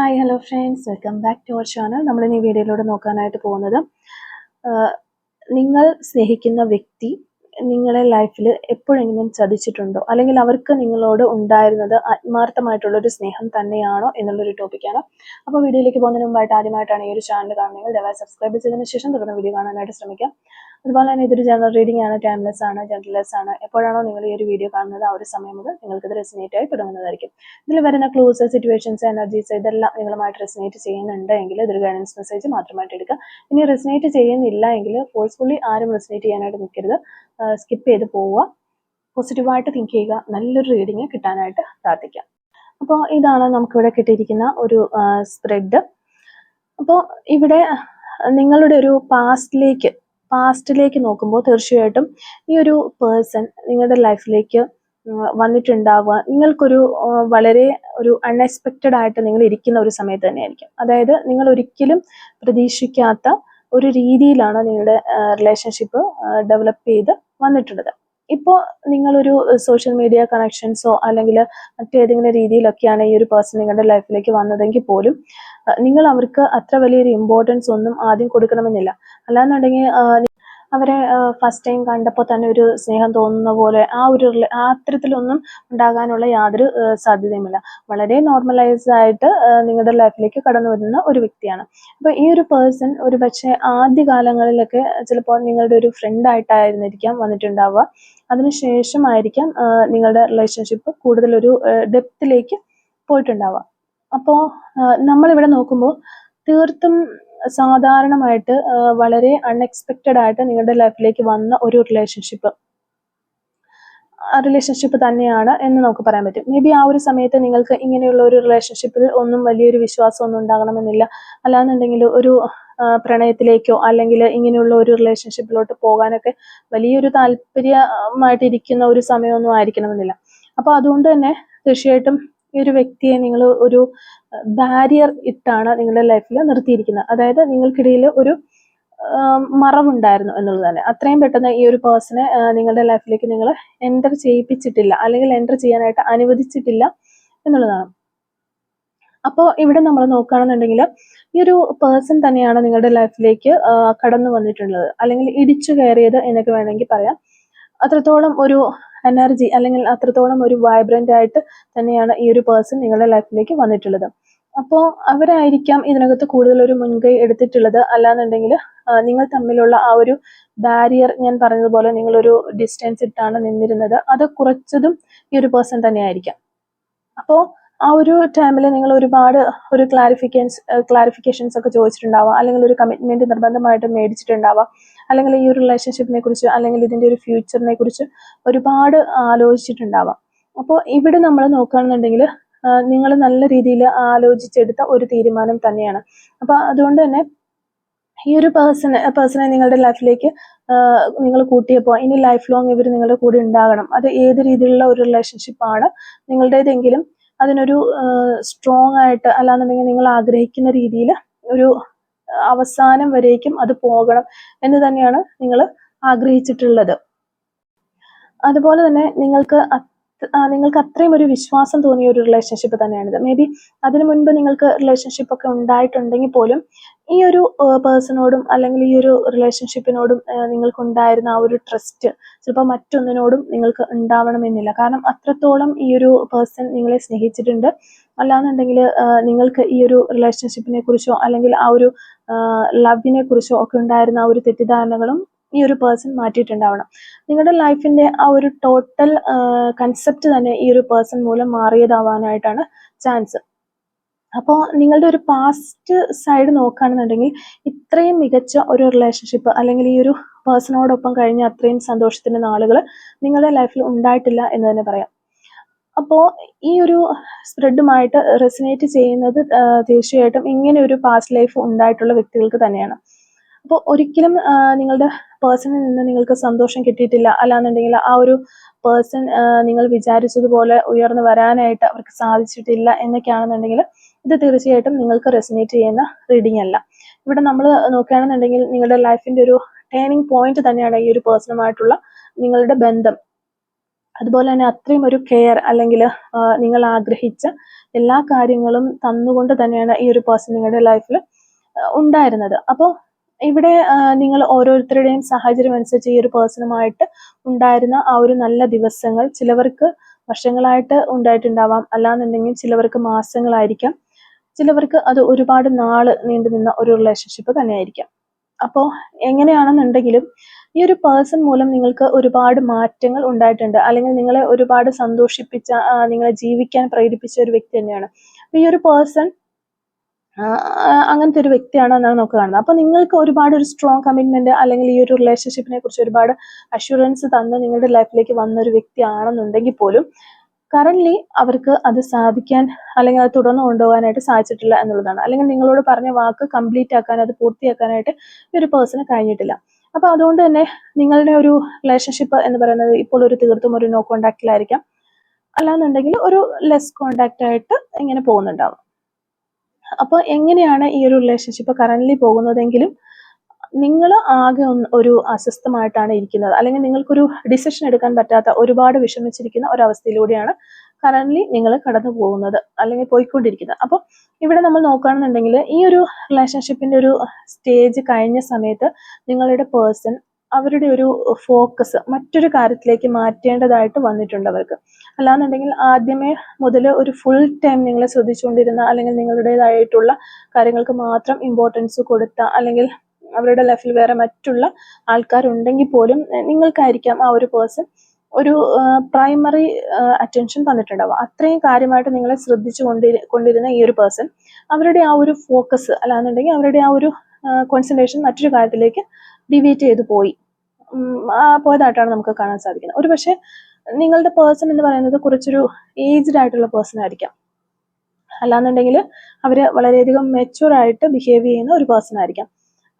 Hi hello friends welcome back to our channel നമ്മൾ ഈ വീഡിയോയിലൂടെ നോക്കാനായിട്ട് പോകുന്നത് നിങ്ങൾ സ്നേഹിക്കുന്ന വ്യക്തി നിങ്ങളെ ലൈഫിൽ എപ്പോഴെങ്കിലും ചതിച്ചിട്ടുണ്ടോ? അല്ലെങ്കിൽ അവർക്ക് നിങ്ങളോട് ഉണ്ടായിരുന്നത് ആത്മാർത്ഥമായിട്ടുള്ളൊരു സ്നേഹം തന്നെയാണോ എന്നുള്ളൊരു ടോപ്പിക്കാണ് അപ്പോൾ വീഡിയോയിലേക്ക് പോകുന്നതിന് മുമ്പായിട്ട് ആദ്യമായിട്ടാണ് ഈ ഒരു ചാനൽ കാണുന്നത് ദയവായി സബ്സ്ക്രൈബ് ചെയ്തതിന് ശേഷം തുടർന്ന് വീഡിയോ കാണാനായിട്ട് ശ്രമിക്കാം. അതുപോലെ തന്നെ ഇതൊരു ജനറൽ റീഡിംഗ് ആണ് ടൈംലെസ് ആണ് ജനറൽലെസ് ആണ്. എപ്പോഴാണോ നിങ്ങൾ ഈ ഒരു വീഡിയോ കാണുന്നത് ആ ഒരു സമയം മുതൽ നിങ്ങൾക്ക് ഇത് റെസിനേറ്റ് ആയി തുടങ്ങുന്നതായിരിക്കും. ഇതിൽ വരുന്ന ക്ലൂസ് സിറ്റുവേഷൻസ് എനർജീസ് ഇതെല്ലാം നിങ്ങളുമായിട്ട് റെസിനേറ്റ് ചെയ്യുന്നുണ്ട് എങ്കിൽ ഇതൊരു ഗൈഡൻസ് മെസ്സേജ് മാത്രമായിട്ട് എടുക്കുക. ഇനി റെസിനേറ്റ് ചെയ്യുന്നില്ല എങ്കിൽ ഫോഴ്സ്ഫുള്ളി ആരും റെസിനേറ്റ് ചെയ്യാനായിട്ട് നിൽക്കരുത്. സ്കിപ്പ് ചെയ്ത് പോവുക. പോസിറ്റീവായിട്ട് തിങ്ക് ചെയ്യുക. നല്ലൊരു റീഡിങ് കിട്ടാനായിട്ട് പ്രാർത്ഥിക്കാം. അപ്പോൾ ഇതാണ് നമുക്കിവിടെ കിട്ടിയിരിക്കുന്ന ഒരു സ്പ്രെഡ് അപ്പോൾ ഇവിടെ നിങ്ങളുടെ ഒരു പാസ്റ്റിലേക്ക് പാസ്റ്റിലേക്ക് നോക്കുമ്പോൾ തീർച്ചയായിട്ടും ഈ ഒരു പേഴ്സൺ നിങ്ങളുടെ ലൈഫിലേക്ക് വന്നിട്ടുണ്ടാവുക. നിങ്ങൾക്കൊരു വളരെ ഒരു അൺഎക്സ്പെക്റ്റഡ് ആയിട്ട് നിങ്ങൾ ഇരിക്കുന്ന ഒരു സമയത്ത് തന്നെയായിരിക്കും. അതായത് നിങ്ങൾ ഒരിക്കലും പ്രതീക്ഷിക്കാത്ത ഒരു രീതിയിലാണ് നിങ്ങളുടെ റിലേഷൻഷിപ്പ് ഡെവലപ്പ് ചെയ്ത് വന്നിട്ടുള്ളത്. ഇപ്പോൾ നിങ്ങളൊരു സോഷ്യൽ മീഡിയ കണക്ഷൻസോ അല്ലെങ്കിൽ മറ്റേതെങ്കിലും രീതിയിലൊക്കെയാണ് ഈ ഒരു പേഴ്സൺ നിങ്ങളുടെ ലൈഫിലേക്ക് വന്നതെങ്കിൽ പോലും നിങ്ങൾ അവർക്ക് അത്ര വലിയൊരു ഇമ്പോർട്ടൻസ് ഒന്നും ആദ്യം കൊടുക്കണമെന്നില്ല. അല്ലാന്നുണ്ടെങ്കിൽ അവരെ ഫസ്റ്റ് ടൈം കണ്ടപ്പോൾ തന്നെ ഒരു സ്നേഹം തോന്നുന്ന പോലെ ആ ഒരു ആ അത്തരത്തിലൊന്നും ഉണ്ടാകാനുള്ള യാതൊരു സാധ്യതയുമില്ല. വളരെ നോർമലൈസ് ആയിട്ട് നിങ്ങളുടെ ലൈഫിലേക്ക് കടന്നു വരുന്ന ഒരു വ്യക്തിയാണ്. അപ്പോൾ ഈ ഒരു പേഴ്സൺ ഒരു പക്ഷേ ആദ്യ കാലങ്ങളിലൊക്കെ ചിലപ്പോൾ നിങ്ങളുടെ ഒരു ഫ്രണ്ട് ആയിട്ടായിരുന്നിരിക്കാം വന്നിട്ടുണ്ടാവുക. അതിനുശേഷമായിരിക്കാം നിങ്ങളുടെ റിലേഷൻഷിപ്പ് കൂടുതലൊരു ഡെപ്തിലേക്ക് പോയിട്ടുണ്ടാവുക. അപ്പോൾ നമ്മളിവിടെ നോക്കുമ്പോൾ തീർത്തും സാധാരണമായിട്ട് വളരെ അൺഎക്സ്പെക്റ്റഡ് ആയിട്ട് നിങ്ങളുടെ ലൈഫിലേക്ക് വന്ന ഒരു റിലേഷൻഷിപ്പ് റിലേഷൻഷിപ്പ് തന്നെയാണ് എന്ന് നമുക്ക് പറയാൻ പറ്റും. മേ ബി ആ ഒരു സമയത്ത് നിങ്ങൾക്ക് ഇങ്ങനെയുള്ള ഒരു റിലേഷൻഷിപ്പിൽ ഒന്നും വലിയൊരു വിശ്വാസം ഒന്നും ഉണ്ടാകണമെന്നില്ല. അല്ലാന്നുണ്ടെങ്കിൽ ഒരു പ്രണയത്തിലേക്കോ അല്ലെങ്കിൽ ഇങ്ങനെയുള്ള ഒരു റിലേഷൻഷിപ്പിലോട്ട് പോകാനൊക്കെ വലിയൊരു താല്പര്യമായിട്ടിരിക്കുന്ന ഒരു സമയമൊന്നും ആയിരിക്കണമെന്നില്ല. അപ്പോൾ അതുകൊണ്ട് തന്നെ തീർച്ചയായിട്ടും ഈ ഒരു വ്യക്തിയെ നിങ്ങൾ ഒരു ബാരിയർ ഇട്ടാണ് നിങ്ങളുടെ ലൈഫിൽ നിർത്തിയിരിക്കുന്നത്. അതായത് നിങ്ങൾക്കിടയിൽ ഒരു മറവുണ്ടായിരുന്നു എന്നുള്ളത് തന്നെ. അത്രയും പെട്ടെന്ന് ഈ ഒരു പേഴ്സണെ നിങ്ങളുടെ ലൈഫിലേക്ക് നിങ്ങൾ എന്റർ ചെയ്യിപ്പിച്ചിട്ടില്ല അല്ലെങ്കിൽ എന്റർ ചെയ്യാനായിട്ട് അനുവദിച്ചിട്ടില്ല എന്നുള്ളതാണ്. അപ്പോൾ ഇവിടെ നമ്മൾ നോക്കുകയാണെന്നുണ്ടെങ്കിൽ ഈ ഒരു പേഴ്സൺ തന്നെയാണ് നിങ്ങളുടെ ലൈഫിലേക്ക് കടന്നു വന്നിട്ടുള്ളത്. അല്ലെങ്കിൽ ഇടിച്ചു കയറിയത് എന്നൊക്കെ വേണമെങ്കിൽ പറയാം. അത്രത്തോളം ഒരു എനർജി അല്ലെങ്കിൽ അത്രത്തോളം ഒരു വൈബ്രന്റ് ആയിട്ട് തന്നെയാണ് ഈ ഒരു പേഴ്സൺ നിങ്ങളുടെ ലൈഫിലേക്ക് വന്നിട്ടുള്ളത്. അപ്പോൾ അവരായിരിക്കാം ഇതിനകത്ത് കൂടുതൽ ഒരു മുൻകൈ എടുത്തിട്ടുള്ളത്. അല്ലാന്നുണ്ടെങ്കിൽ നിങ്ങൾ തമ്മിലുള്ള ആ ഒരു ബാരിയർ ഞാൻ പറഞ്ഞതുപോലെ നിങ്ങളൊരു ഡിസ്റ്റൻസ് ഇട്ടാണ് നിന്നിരുന്നത്. അത് കുറച്ചതും ഈ ഒരു പേഴ്സൺ തന്നെയായിരിക്കാം. അപ്പോൾ ആ ഒരു ടൈമിൽ നിങ്ങൾ ഒരുപാട് ഒരു ക്ലാരിഫിക്കൻസ് ക്ലാരിഫിക്കേഷൻസ് ഒക്കെ ചോദിച്ചിട്ടുണ്ടാവാം. അല്ലെങ്കിൽ ഒരു കമ്മിറ്റ്മെന്റ് നിർബന്ധമായിട്ട് മേടിച്ചിട്ടുണ്ടാവാം. അല്ലെങ്കിൽ ഈ ഒരു റിലേഷൻഷിപ്പിനെ കുറിച്ച് അല്ലെങ്കിൽ ഇതിന്റെ ഒരു ഫ്യൂച്ചറിനെ കുറിച്ച് ഒരുപാട് ആലോചിച്ചിട്ടുണ്ടാവാം. അപ്പോൾ ഇവിടെ നമ്മൾ നോക്കുകയാണെന്നുണ്ടെങ്കിൽ നിങ്ങൾ നല്ല രീതിയിൽ ആലോചിച്ചെടുത്ത ഒരു തീരുമാനം തന്നെയാണ്. അപ്പോൾ അതുകൊണ്ട് തന്നെ ഈ ഒരു പേഴ്സൺ പേഴ്സണെ നിങ്ങളുടെ ലൈഫിലേക്ക് നിങ്ങൾ കൂട്ടിയപ്പോൾ ഇനി ലൈഫ് ലോങ് ഇവർ നിങ്ങളുടെ കൂടെ ഉണ്ടാകണം. അത് ഏത് രീതിയിലുള്ള ഒരു റിലേഷൻഷിപ്പാണ് നിങ്ങളുടേതെങ്കിലും അതിനൊരു സ്ട്രോങ് ആയിട്ട് അല്ലാന്നുണ്ടെങ്കിൽ നിങ്ങൾ ആഗ്രഹിക്കുന്ന രീതിയിൽ ഒരു അവസാനം വരേക്കും അത് പോകണം എന്ന് തന്നെയാണ് നിങ്ങൾ ആഗ്രഹിച്ചിട്ടുള്ളത്. അതുപോലെ തന്നെ നിങ്ങൾക്ക് നിങ്ങൾക്ക് അത്രയും ഒരു വിശ്വാസം തോന്നിയ ഒരു റിലേഷൻഷിപ്പ് തന്നെയാണിത്. മേ ബി അതിനു മുൻപ് നിങ്ങൾക്ക് റിലേഷൻഷിപ്പ് ഒക്കെ ഉണ്ടായിട്ടുണ്ടെങ്കിൽ പോലും ഈ ഒരു പേഴ്സണോടും അല്ലെങ്കിൽ ഈ ഒരു റിലേഷൻഷിപ്പിനോടും നിങ്ങൾക്ക് ഉണ്ടായിരുന്ന ആ ഒരു ട്രസ്റ്റ് ചിലപ്പോൾ മറ്റൊന്നിനോടും നിങ്ങൾക്ക് ഉണ്ടാവണമെന്നില്ല. കാരണം അത്രത്തോളം ഈ ഒരു പേഴ്സൺ നിങ്ങളെ സ്നേഹിച്ചിട്ടുണ്ട്. അല്ലാന്നുണ്ടെങ്കിൽ നിങ്ങൾക്ക് ഈ ഒരു റിലേഷൻഷിപ്പിനെ കുറിച്ചോ അല്ലെങ്കിൽ ആ ഒരു ലവിനെ കുറിച്ചോ ഒക്കെ ഉണ്ടായിരുന്ന ആ ഒരു തെറ്റിദ്ധാരണകളും ഈ ഒരു പേഴ്സൺ മാറ്റിയിട്ടുണ്ടാവണം. നിങ്ങളുടെ ലൈഫിന്റെ ആ ഒരു ടോട്ടൽ കൺസെപ്റ്റ് തന്നെ ഈ ഒരു പേഴ്സൺ മൂലം മാറിയതാവാനായിട്ടാണ് ചാൻസ് അപ്പോൾ നിങ്ങളുടെ ഒരു പാസ്റ്റ് സൈഡ് നോക്കുകയാണെന്നുണ്ടെങ്കിൽ ഇത്രയും മികച്ച ഒരു റിലേഷൻഷിപ്പ് അല്ലെങ്കിൽ ഈ ഒരു പേഴ്സണോടൊപ്പം കഴിഞ്ഞ അത്രയും സന്തോഷത്തിന്റെ നാളുകൾ നിങ്ങളുടെ ലൈഫിൽ ഉണ്ടായിട്ടില്ല എന്ന് തന്നെ പറയാം. അപ്പോൾ ഈ ഒരു സ്പ്രെഡുമായിട്ട് റെസിനേറ്റ് ചെയ്യുന്നത് തീർച്ചയായിട്ടും ഇങ്ങനെ ഒരു പാസ്റ്റ് ലൈഫ് ഉണ്ടായിട്ടുള്ള വ്യക്തികൾക്ക് തന്നെയാണ്. അപ്പോൾ ഒരിക്കലും നിങ്ങളുടെ പേഴ്സണിൽ നിന്ന് നിങ്ങൾക്ക് സന്തോഷം കിട്ടിയിട്ടില്ല. അല്ലാന്നുണ്ടെങ്കിൽ ആ ഒരു പേഴ്സൺ നിങ്ങൾ വിചാരിച്ചതുപോലെ ഉയർന്നു വരാനായിട്ട് അവർക്ക് സാധിച്ചിട്ടില്ല എന്നൊക്കെയാണെന്നുണ്ടെങ്കിൽ ഇത് തീർച്ചയായിട്ടും നിങ്ങൾക്ക് റെസിനേറ്റ് ചെയ്യുന്ന റീഡിംഗ് അല്ല. ഇവിടെ നമ്മൾ നോക്കുകയാണെന്നുണ്ടെങ്കിൽ നിങ്ങളുടെ ലൈഫിന്റെ ഒരു ടേണിംഗ് പോയിന്റ് തന്നെയാണ് ഈ ഒരു പേഴ്സണുമായിട്ടുള്ള നിങ്ങളുടെ ബന്ധം. അതുപോലെ തന്നെ അത്രയും ഒരു കെയർ അല്ലെങ്കിൽ നിങ്ങൾ ആഗ്രഹിച്ച എല്ലാ കാര്യങ്ങളും തന്നുകൊണ്ട് തന്നെയാണ് ഈ ഒരു പേഴ്സൺ നിങ്ങളുടെ ലൈഫിൽ ഉണ്ടായിരുന്നത്. അപ്പോൾ ഇവിടെ നിങ്ങൾ ഓരോരുത്തരുടെയും സാഹചര്യം അനുസരിച്ച് ഈ ഒരു പേഴ്സണുമായിട്ട് ഉണ്ടായിരുന്ന ആ ഒരു നല്ല ദിവസങ്ങൾ ചിലവർക്ക് വർഷങ്ങളായിട്ട് ഉണ്ടായിട്ടുണ്ടാവാം. അല്ലാന്നുണ്ടെങ്കിൽ ചിലവർക്ക് മാസങ്ങളായിരിക്കാം. ചിലവർക്ക് അത് ഒരുപാട് നാൾ നീണ്ടു നിന്ന ഒരു റിലേഷൻഷിപ്പ് തന്നെയായിരിക്കാം. അപ്പോൾ എങ്ങനെയാണെന്നുണ്ടെങ്കിലും ഈ ഒരു പേഴ്സൺ മൂലം നിങ്ങൾക്ക് ഒരുപാട് മാറ്റങ്ങൾ ഉണ്ടായിട്ടുണ്ട്. അല്ലെങ്കിൽ നിങ്ങളെ ഒരുപാട് സന്തോഷിപ്പിച്ച നിങ്ങളെ ജീവിക്കാൻ പ്രേരിപ്പിച്ച ഒരു വ്യക്തി തന്നെയാണ്. ഈ ഒരു പേഴ്സൺ അങ്ങനത്തെ ഒരു വ്യക്തിയാണ് എന്നാണ് നമുക്ക് കാണുന്നത്. അപ്പൊ നിങ്ങൾക്ക് ഒരുപാട് ഒരു സ്ട്രോങ് കമ്മിറ്റ്മെന്റ് അല്ലെങ്കിൽ ഈ ഒരു റിലേഷൻഷിപ്പിനെ കുറിച്ച് ഒരുപാട് അഷുറൻസ് തന്ന് നിങ്ങളുടെ ലൈഫിലേക്ക് വന്ന ഒരു വ്യക്തിയാണെന്നുണ്ടെങ്കിൽ പോലും കറന്റ്ലി അവർക്ക് അത് സാധിക്കാൻ അല്ലെങ്കിൽ അത് തുടർന്ന് കൊണ്ടുപോകാനായിട്ട് സാധിച്ചിട്ടില്ല എന്നുള്ളതാണ്. അല്ലെങ്കിൽ നിങ്ങളോട് പറഞ്ഞ വാക്ക് കംപ്ലീറ്റ് ആക്കാൻ അത് പൂർത്തിയാക്കാനായിട്ട് ഈ ഒരു പേഴ്സണ് കഴിഞ്ഞിട്ടില്ല. അപ്പൊ അതുകൊണ്ട് തന്നെ നിങ്ങളുടെ ഒരു റിലേഷൻഷിപ്പ് എന്ന് പറയുന്നത് ഇപ്പോൾ ഒരു തീർത്തും ഒരു നോ കോണ്ടാക്റ്റിലായിരിക്കാം അല്ലാന്നുണ്ടെങ്കിൽ ഒരു ലെസ് കോണ്ടാക്റ്റ് ആയിട്ട് ഇങ്ങനെ പോകുന്നുണ്ടാവും. അപ്പോൾ എങ്ങനെയാണ് ഈ ഒരു റിലേഷൻഷിപ്പ് കറന്റ്ലി പോകുന്നതെങ്കിലും നിങ്ങൾ ആകെ ഒന്ന് ഒരു അസ്വസ്ഥമായിട്ടാണ് ഇരിക്കുന്നത്? അല്ലെങ്കിൽ നിങ്ങൾക്കൊരു ഡിസിഷൻ എടുക്കാൻ പറ്റാത്ത ഒരുപാട് വിഷമിച്ചിരിക്കുന്ന ഒരവസ്ഥയിലൂടെയാണ് കറന്റ്ലി നിങ്ങൾ കടന്നു പോകുന്നത് അല്ലെങ്കിൽ പോയിക്കൊണ്ടിരിക്കുന്നത്. അപ്പോൾ ഇവിടെ നമ്മൾ നോക്കുകയാണെന്നുണ്ടെങ്കിൽ ഈ ഒരു റിലേഷൻഷിപ്പിന്റെ ഒരു സ്റ്റേജ് കഴിഞ്ഞ സമയത്ത് നിങ്ങളുടെ പേഴ്സൺ അവരുടെ ഒരു ഫോക്കസ് മറ്റൊരു കാര്യത്തിലേക്ക് മാറ്റേണ്ടതായിട്ട് വന്നിട്ടുണ്ട് അവർക്ക്. അല്ലാന്നുണ്ടെങ്കിൽ ആദ്യമേ മുതൽ ഒരു ഫുൾ ടൈം നിങ്ങളെ ശ്രദ്ധിച്ചുകൊണ്ടിരുന്ന അല്ലെങ്കിൽ നിങ്ങളുടേതായിട്ടുള്ള കാര്യങ്ങൾക്ക് മാത്രം ഇമ്പോർട്ടൻസ് കൊടുത്ത അല്ലെങ്കിൽ അവരുടെ ലൈഫിൽ വേറെ മറ്റുള്ള ആൾക്കാരുണ്ടെങ്കിൽ പോലും നിങ്ങൾക്കായിരിക്കാം ആ ഒരു പേഴ്സൺ ഒരു പ്രൈമറി അറ്റൻഷൻ തന്നിട്ടുണ്ടാവുക. അത്രയും കാര്യമായിട്ട് നിങ്ങളെ ശ്രദ്ധിച്ചു കൊണ്ടിരി കൊണ്ടിരുന്ന ഈ ഒരു പേഴ്സൺ അവരുടെ ആ ഒരു ഫോക്കസ് അല്ലാന്നുണ്ടെങ്കിൽ അവരുടെ ആ ഒരു കോൺസെൻട്രേഷൻ മറ്റൊരു കാര്യത്തിലേക്ക് ഡിവീറ്റ് ചെയ്ത് പോയി. പോയതായിട്ടാണ് നമുക്ക് കാണാൻ സാധിക്കുന്നത്. ഒരു പക്ഷേ നിങ്ങളുടെ പേഴ്സൺ എന്ന് പറയുന്നത് കുറച്ചൊരു ഏജ്ഡ് ആയിട്ടുള്ള പേഴ്സൺ ആയിരിക്കാം. അല്ലാന്നുണ്ടെങ്കിൽ അവർ വളരെയധികം മെച്ചുവറായിട്ട് ബിഹേവ് ചെയ്യുന്ന ഒരു പേഴ്സൺ ആയിരിക്കാം.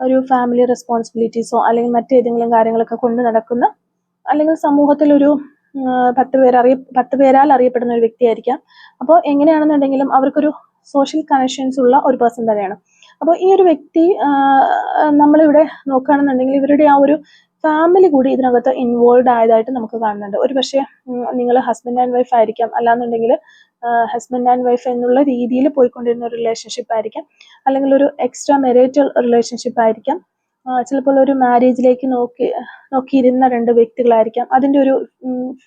ഒരു ഫാമിലി റെസ്പോൺസിബിലിറ്റീസോ അല്ലെങ്കിൽ മറ്റേതെങ്കിലും കാര്യങ്ങളൊക്കെ കൊണ്ട് നടക്കുന്ന അല്ലെങ്കിൽ സമൂഹത്തിലൊരു പത്ത് പേർ അറിയ പത്ത് പേരാൽ അറിയപ്പെടുന്ന ഒരു വ്യക്തിയായിരിക്കാം. അപ്പോൾ എങ്ങനെയാണെന്നുണ്ടെങ്കിലും അവർക്കൊരു സോഷ്യൽ കണക്ഷൻസ് ഉള്ള ഒരു പേഴ്സൺ തന്നെയാണ്. അപ്പോൾ ഈ ഒരു വ്യക്തി നമ്മളിവിടെ നോക്കുകയാണെന്നുണ്ടെങ്കിൽ ഇവരുടെ ആ ഒരു ഫാമിലി കൂടി ഇതിനകത്ത് ഇൻവോൾവ് ആയതായിട്ട് നമുക്ക് കാണുന്നുണ്ട്. ഒരു പക്ഷേ നിങ്ങൾ ഹസ്ബൻഡ് ആൻഡ് വൈഫ് ആയിരിക്കാം. അല്ലാന്നുണ്ടെങ്കിൽ ഹസ്ബൻഡ് ആൻഡ് വൈഫ് എന്നുള്ള രീതിയിൽ പോയിക്കൊണ്ടിരുന്ന ഒരു റിലേഷൻഷിപ്പ് ആയിരിക്കാം. അല്ലെങ്കിൽ ഒരു എക്സ്ട്രാ മെറിറ്റൽ റിലേഷൻഷിപ്പ് ആയിരിക്കാം. ചിലപ്പോൾ ഒരു മാരേജിലേക്ക് നോക്കി നോക്കിയിരുന്ന രണ്ട് വ്യക്തികളായിരിക്കാം. അതിന്റെ ഒരു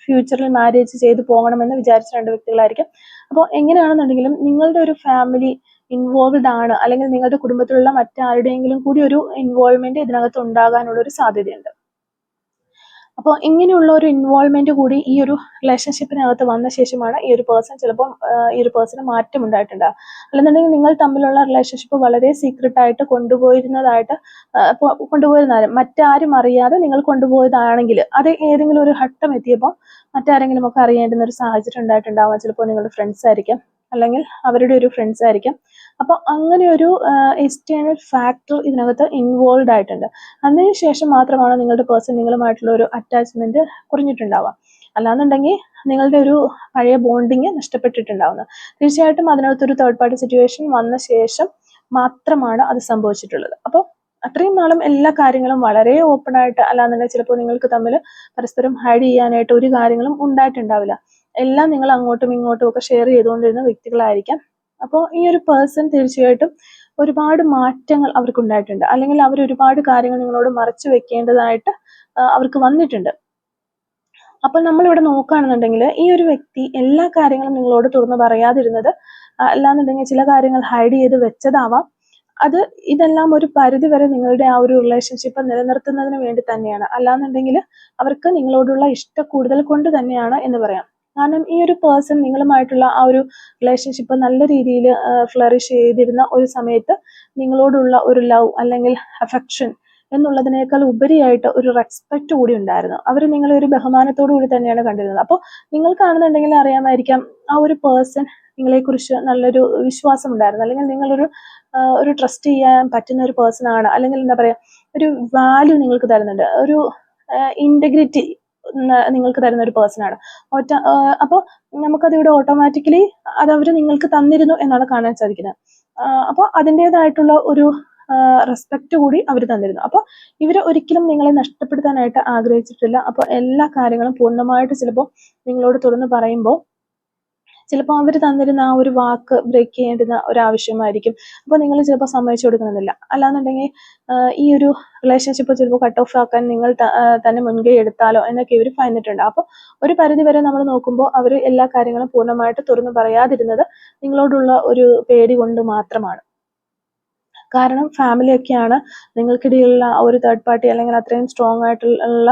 ഫ്യൂച്ചറിൽ മാരേജ് ചെയ്ത് പോകണമെന്ന് വിചാരിച്ച രണ്ട് വ്യക്തികളായിരിക്കാം. അപ്പോൾ എങ്ങനെയാണെന്നുണ്ടെങ്കിലും നിങ്ങളുടെ ഒരു ഫാമിലി ഇൻവോൾവ്ഡ് ആണ്. അല്ലെങ്കിൽ നിങ്ങളുടെ കുടുംബത്തിലുള്ള മറ്റാരുടെയെങ്കിലും കൂടി ഒരു ഇൻവോൾവ്മെന്റ് ഇതിനകത്ത് ഉണ്ടാകാനുള്ള ഒരു സാധ്യതയുണ്ട്. അപ്പോൾ ഇങ്ങനെയുള്ള ഒരു ഇൻവോൾവ്മെന്റ് കൂടി ഈ ഒരു റിലേഷൻഷിപ്പിനകത്ത് വന്ന ശേഷമാണ് ഈ ഒരു പേഴ്സൺ ചിലപ്പോൾ ഈ ഒരു പേഴ്സണ് മാറ്റം ഉണ്ടായിട്ടുണ്ടാകുക അല്ലെന്നുണ്ടെങ്കിൽ നിങ്ങൾ തമ്മിലുള്ള റിലേഷൻഷിപ്പ് വളരെ സീക്രട്ട് ആയിട്ട് കൊണ്ടുപോയിരുന്നതായിട്ട് കൊണ്ടുപോയിരുന്നാലും മറ്റാരും അറിയാതെ നിങ്ങൾ കൊണ്ടുപോയതാണെങ്കിൽ അത് ഏതെങ്കിലും ഒരു ഘട്ടം എത്തിയപ്പോൾ മറ്റാരെങ്കിലും ഒക്കെ അറിയേണ്ടുന്ന ഒരു സാഹചര്യം ഉണ്ടായിട്ടുണ്ടാവാം. ചിലപ്പോൾ നിങ്ങളുടെ ഫ്രണ്ട്സ് ആയിരിക്കാം. അല്ലെങ്കിൽ അവരുടെ ഒരു ഫ്രണ്ട്സ് ആയിരിക്കാം. അപ്പോൾ അങ്ങനെ ഒരു എക്സ്റ്റേണൽ ഫാക്ടർ ഇതിനകത്ത് ഇൻവോൾവ് ആയിട്ടുണ്ട്. അതിനുശേഷം മാത്രമാണ് നിങ്ങളുടെ പേഴ്സൺ നിങ്ങളുമായിട്ടുള്ള ഒരു അറ്റാച്ച്മെന്റ് കുറഞ്ഞിട്ടുണ്ടാവുക. അല്ലാന്നുണ്ടെങ്കിൽ നിങ്ങളുടെ ഒരു പഴയ ബോണ്ടിങ് നഷ്ടപ്പെട്ടിട്ടുണ്ടാവുന്നത് തീർച്ചയായിട്ടും അതിനകത്തൊരു തേർഡ് പാർട്ടി സിറ്റുവേഷൻ വന്ന ശേഷം മാത്രമാണ് അത് സംഭവിച്ചിട്ടുള്ളത്. അപ്പോൾ അത്രയും നാളും എല്ലാ കാര്യങ്ങളും വളരെ ഓപ്പൺ ആയിട്ട് അല്ലാന്നുണ്ടെങ്കിൽ ചിലപ്പോൾ നിങ്ങൾക്ക് തമ്മിൽ പരസ്പരം ഹൈഡ് ചെയ്യാനായിട്ട് ഒരു കാര്യങ്ങളും ഉണ്ടായിട്ടുണ്ടാവില്ല. എല്ലാം നിങ്ങൾ അങ്ങോട്ടും ഇങ്ങോട്ടും ഒക്കെ ഷെയർ ചെയ്തുകൊണ്ടിരുന്ന വ്യക്തികളായിരിക്കാം. അപ്പോൾ ഈ ഒരു പേഴ്സൺ തീർച്ചയായിട്ടും ഒരുപാട് മാറ്റങ്ങൾ അവർക്ക് ഉണ്ടായിട്ടുണ്ട്. അല്ലെങ്കിൽ അവർ ഒരുപാട് കാര്യങ്ങൾ നിങ്ങളോട് മറച്ചു വെക്കേണ്ടതായിട്ട് അവർക്ക് വന്നിട്ടുണ്ട്. അപ്പോൾ നമ്മളിവിടെ നോക്കുകയാണെന്നുണ്ടെങ്കിൽ ഈ ഒരു വ്യക്തി എല്ലാ കാര്യങ്ങളും നിങ്ങളോട് തുറന്നു പറയാതിരുന്നത് അല്ലാന്നുണ്ടെങ്കിൽ ചില കാര്യങ്ങൾ ഹൈഡ് ചെയ്ത് വെച്ചതാവാം. അത് ഇതെല്ലാം ഒരു പരിധി വരെ നിങ്ങളുടെ ആ ഒരു റിലേഷൻഷിപ്പ് നിലനിർത്തുന്നതിന് വേണ്ടി തന്നെയാണ്. അല്ലാന്നുണ്ടെങ്കിൽ അവർക്ക് നിങ്ങളോടുള്ള ഇഷ്ട കൂടുതൽ കൊണ്ട് തന്നെയാണ് എന്ന് പറയാം. കാരണം ഈ ഒരു പേഴ്സൺ നിങ്ങളുമായിട്ടുള്ള ആ ഒരു റിലേഷൻഷിപ്പ് നല്ല രീതിയിൽ ഫ്ലറിഷ് ചെയ്തിരുന്ന ഒരു സമയത്ത് നിങ്ങളോടുള്ള ഒരു ലവ് അല്ലെങ്കിൽ അഫെക്ഷൻ എന്നുള്ളതിനേക്കാൾ ഉപരിയായിട്ട് ഒരു റെസ്പെക്റ്റ് കൂടി ഉണ്ടായിരുന്നു. അവർ നിങ്ങളെ ഒരു ബഹുമാനത്തോടു കൂടി തന്നെയാണ് കണ്ടിരുന്നത്. അപ്പോൾ നിങ്ങൾ കാണുന്നുണ്ടെങ്കിൽ അറിയാമായിരിക്കാം ആ ഒരു പേഴ്സൺ നിങ്ങളെക്കുറിച്ച് നല്ലൊരു വിശ്വാസം ഉണ്ടായിരുന്നു. അല്ലെങ്കിൽ നിങ്ങളൊരു ഒരു ട്രസ്റ്റ് ചെയ്യാൻ പറ്റുന്ന ഒരു പേഴ്സൺ ആണ്. അല്ലെങ്കിൽ എന്താ പറയുക ഒരു വാല്യൂ നിങ്ങൾക്ക് തരുന്നുണ്ട്. ഒരു ഇന്റഗ്രിറ്റി നിങ്ങൾക്ക് തരുന്ന ഒരു പേഴ്സൺ ആണ്. ഒറ്റ അപ്പോൾ നമുക്കതിവിടെ ഓട്ടോമാറ്റിക്കലി അത് നിങ്ങൾക്ക് തന്നിരുന്നു എന്നാണ് കാണാൻ സാധിക്കുന്നത്. അപ്പോൾ അതിന്റെതായിട്ടുള്ള ഒരു റെസ്പെക്റ്റ് കൂടി അവർ തന്നിരുന്നു. അപ്പോൾ ഇവർ ഒരിക്കലും നിങ്ങളെ നഷ്ടപ്പെടുത്താനായിട്ട് ആഗ്രഹിച്ചിട്ടില്ല. അപ്പോൾ എല്ലാ കാര്യങ്ങളും പൂർണമായിട്ട് ചിലപ്പോൾ നിങ്ങളോട് തുറന്നു പറയുമ്പോൾ ചിലപ്പോൾ അവർ തന്നിരുന്ന ആ ഒരു വാക്ക് ബ്രേക്ക് ചെയ്യേണ്ടുന്ന ഒരു ആവശ്യമായിരിക്കും അപ്പോൾ നിങ്ങൾ ചിലപ്പോൾ സമ്മതിച്ചു കൊടുക്കണമെന്നില്ല അല്ലാന്നുണ്ടെങ്കിൽ ഈ ഒരു റിലേഷൻഷിപ്പ് ചിലപ്പോൾ കട്ട് ഓഫ് ആക്കാൻ നിങ്ങൾ തന്നെ മുൻകൈ എടുത്താലോ എന്നൊക്കെ ഇവർ പറഞ്ഞിട്ടുണ്ട് അപ്പോൾ ഒരു പരിധി വരെ നമ്മൾ നോക്കുമ്പോൾ അവർ എല്ലാ കാര്യങ്ങളും പൂർണമായിട്ട് തുറന്നു പറയാതിരുന്നത് നിങ്ങളോടുള്ള ഒരു പേടി കൊണ്ട് മാത്രമാണ്. കാരണം ഫാമിലിയൊക്കെയാണ് നിങ്ങൾക്കിടയിലുള്ള ഒരു തേർഡ് പാർട്ടി അല്ലെങ്കിൽ അത്രയും സ്ട്രോങ് ആയിട്ടുള്ള